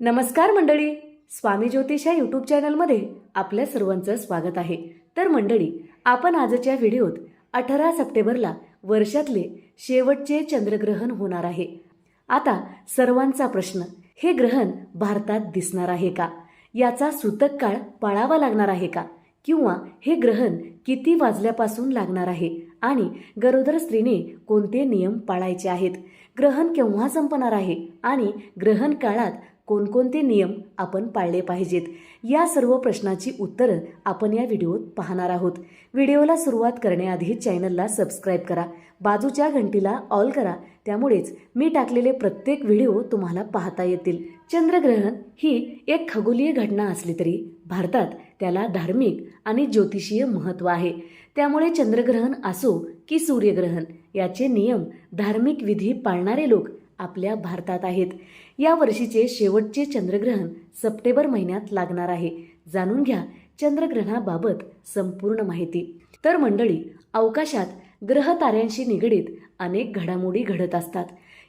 नमस्कार मंडळी स्वामी ज्योतिष या यूट्यूब चॅनलमध्ये आपल्या सर्वांचं स्वागत आहे. तर मंडळी आपण आजच्या व्हिडिओत अठरा सप्टेंबरला वर्षातले शेवटचे चंद्रग्रहण होणार आहे. आता सर्वांचा प्रश्न हे ग्रहण भारतात दिसणार आहे का? याचा सूतक काळ पाळावा लागणार आहे का? किंवा हे ग्रहण किती वाजल्यापासून लागणार आहे? आणि गरोदर स्त्रीने कोणते नियम पाळायचे आहेत? ग्रहण केव्हा संपणार आहे? आणि ग्रहण काळात कोणकोणते नियम आपण पाळले पाहिजेत? या सर्व प्रश्नाची उत्तरं आपण या व्हिडिओत पाहणार आहोत. व्हिडिओला सुरुवात करण्याआधी चॅनलला सबस्क्राईब करा. बाजूच्या घंटीला ऑल करा. त्यामुळेच मी टाकलेले प्रत्येक व्हिडिओ तुम्हाला पाहता येतील. चंद्रग्रहण ही एक खगोलीय घटना असली तरी भारतात त्याला धार्मिक आणि ज्योतिषीय महत्त्व आहे. त्यामुळे चंद्रग्रहण असो की सूर्यग्रहण याचे नियम धार्मिक विधी पाळणारे लोक आपल्या भारतात आहेत. या वर्षीचे शेवटचे चंद्रग्रहण सप्टेंबर महिन्यात लागणार आहे. जाणून घ्या चंद्रग्रहणाबाबत संपूर्ण माहिती. तर मंडळी अवकाशात ग्रह ताऱ्यांशी निगडीत अनेक घडामोडी घडत असतात.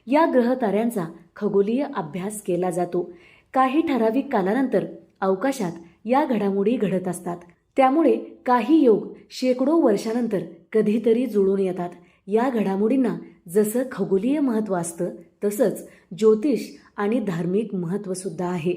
या ग्रह ताऱ्यांचा खगोलीय अभ्यास केला जातो. काही ठराविक कालानंतर अवकाशात या घडामोडी घडत असतात. त्यामुळे काही योग शेकडो वर्षानंतर कधीतरी जुळून येतात. या घडामोडींना जसं खगोलीय महत्त्व असतं तसंच ज्योतिष आणि धार्मिक महत्त्वसुद्धा आहे.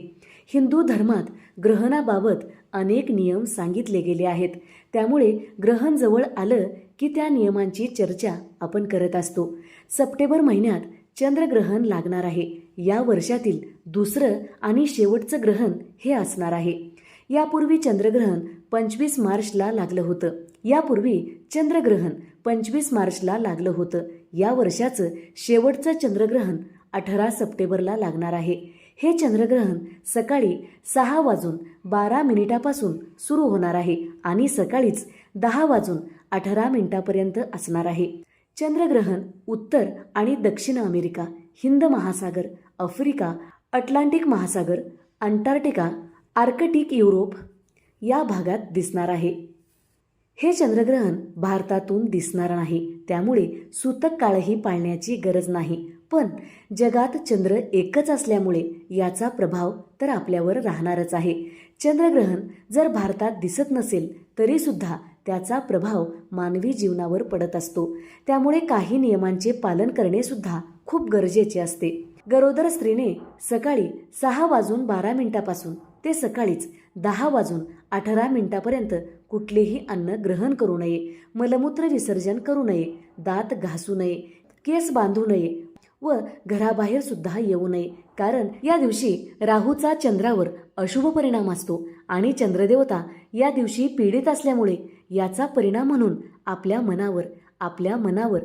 हिंदू धर्मात ग्रहणाबाबत अनेक नियम सांगितले गेले आहेत. त्यामुळे ग्रहण जवळ आलं की त्या नियमांची चर्चा आपण करत असतो. सप्टेंबर महिन्यात चंद्रग्रहण लागणार आहे. या वर्षातील दुसरं आणि शेवटचं ग्रहण हे असणार आहे. यापूर्वी चंद्रग्रहण पंचवीस मार्चला लागलं होतं. यापूर्वी चंद्रग्रहण पंचवीस मार्चला लागलं होतं. या वर्षाचं शेवटचं चंद्रग्रहण अठरा सप्टेंबरला लागणार आहे. हे चंद्रग्रहण सकाळी सहा वाजून बारा मिनिटापासून सुरू होणार आहे आणि सकाळीच दहा वाजून अठरा मिनिटापर्यंत असणार आहे. चंद्रग्रहण उत्तर आणि दक्षिण अमेरिका हिंद महासागर आफ्रिका अटलांटिक महासागर अंटार्क्टिका आर्कटिक युरोप या भागात दिसणार आहे. हे चंद्रग्रहण भारतातून दिसणार नाही. त्यामुळे सूतक काळही पाळण्याची गरज नाही. पण जगात चंद्र एकच असल्यामुळे याचा प्रभाव तर आपल्यावर राहणारच आहे. चंद्रग्रहण जर भारतात दिसत नसेल तरीसुद्धा त्याचा प्रभाव मानवी जीवनावर पडत असतो. त्यामुळे काही नियमांचे पालन करणे सुद्धा खूप गरजेचे असते. गरोदर स्त्रीने सकाळी सहा वाजून बारा मिनिटापासून ते सकाळीच दहा वाजून अठरा मिनिटापर्यंत कुठलेही अन्न ग्रहण करू नये मलमूत्र विसर्जन करू नये दात घासू नये केस बांधू नये व घराबाहेर सुद्धा येऊ नये. कारण या दिवशी राहूचा चंद्रावर अशुभ परिणाम असतो आणि चंद्रदेवता या दिवशी पीडित असल्यामुळे याचा परिणाम म्हणून आपल्या मनावर आपल्या मनावर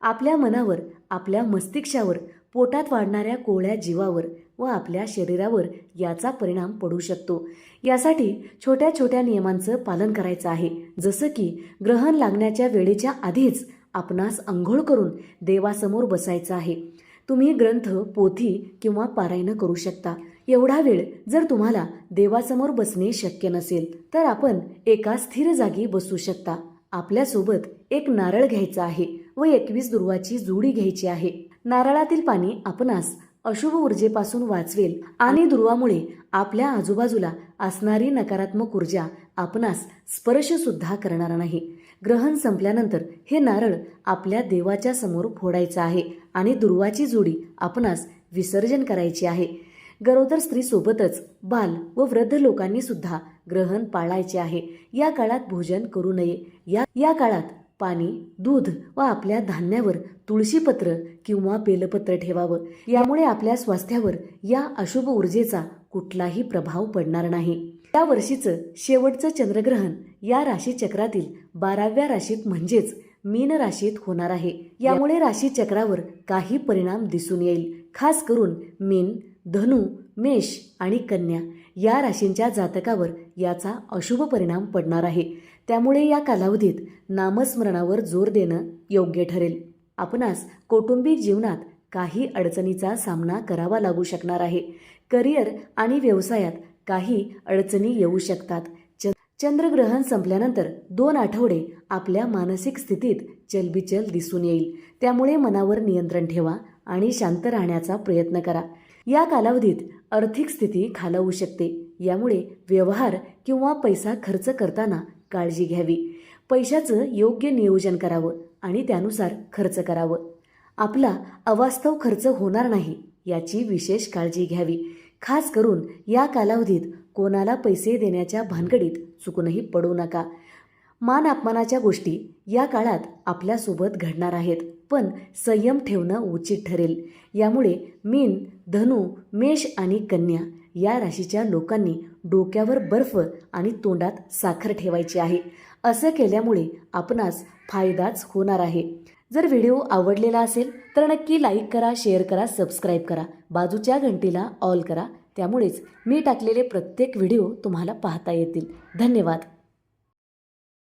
आपल्या मनावर आपल्या मस्तिष्कावर पोटात वाढणाऱ्या कोळ्या जीवावर व आपल्या शरीरावर याचा परिणाम पडू शकतो. यासाठी छोट्या छोट्या नियमांचं पालन करायचं आहे. जसं की ग्रहण लागण्याच्या वेळेच्या आधीच आपणास आंघोळ करून देवासमोर बसायचं आहे. तुम्ही ग्रंथ पोथी किंवा पारायणं करू शकता. एवढा वेळ जर तुम्हाला देवासमोर बसणे शक्य नसेल तर आपण एका स्थिर जागी बसू शकता. आपल्यासोबत एक नारळ घ्यायचा आहे व एकवीस दुर्वाची जुडी घ्यायची आहे. नारळातील पाणी आपणास अशुभ ऊर्जेपासून वाचवेल आणि दुर्वामुळे आपल्या आजूबाजूला असणारी नकारात्मक ऊर्जा आपणास स्पर्श सुद्धा करणार नाही. ग्रहण संपल्यानंतर हे नारळ आपल्या देवाच्या समोर फोडायचं आहे आणि दुर्वाची जोडी आपणास विसर्जन करायची आहे. गरोदर स्त्रीसोबतच बाल व वृद्ध लोकांनी सुद्धा ग्रहण पाळायचे आहे. या काळात भोजन करू नये. या या काळात पाणी दूध व आपल्या धान्यावर तुळशीपत्र किंवा बेलपत्र ठेवावं. यामुळे आपल्या स्वास्थ्यावर या अशुभ ऊर्जेचा कुठलाही प्रभाव पडणार नाही. त्या वर्षीचं शेवटचं चंद्रग्रहण या राशीचक्रातील बाराव्या राशीत म्हणजेच मीन राशीत होणार आहे. यामुळे राशीचक्रावर काही परिणाम दिसून येईल. खास करून मीन धनु मेष आणि कन्या. या राशींच्या जातकावर याचा अशुभ परिणाम पडणार आहे. त्यामुळे या कालावधीत नामस्मरणावर जोर देणं योग्य ठरेल. आपणास कौटुंबिक जीवनात काही अडचणीचा सामना करावा लागू शकणार आहे. करिअर आणि व्यवसायात काही अडचणी येऊ शकतात. च चंद्रग्रहण संपल्यानंतर दोन आठवडे आपल्या मानसिक स्थितीत चलबिचल दिसून येईल. त्यामुळे मनावर नियंत्रण ठेवा आणि शांत राहण्याचा प्रयत्न करा. या कालावधीत आर्थिक स्थिती खालावू शकते. यामुळे व्यवहार किंवा पैसा खर्च करताना काळजी घ्यावी. पैशाचं योग्य नियोजन करावं आणि त्यानुसार खर्च करावं. आपला अवास्तव खर्च होणार नाही याची विशेष काळजी घ्यावी. खास करून या कालावधीत कोणाला पैसे देण्याच्या भानगडीत चुकूनही पडू नका. मान अपमानाच्या गोष्टी या काळात आपल्यासोबत घडणार आहेत पण संयम ठेवणं उचित ठरेल. यामुळे मीन धनु मेष आणि कन्या या राशीच्या लोकांनी डोक्यावर बर्फ आणि तोंडात साखर ठेवायची आहे. असं केल्यामुळे आपणास फायदाच होणार आहे. जर व्हिडिओ आवडलेला असेल तर नक्की लाईक करा शेअर करा सबस्क्राईब करा. बाजूच्या घंटीला ऑल करा. त्यामुळेच मी टाकलेले प्रत्येक व्हिडिओ तुम्हाला पाहता येतील. धन्यवाद.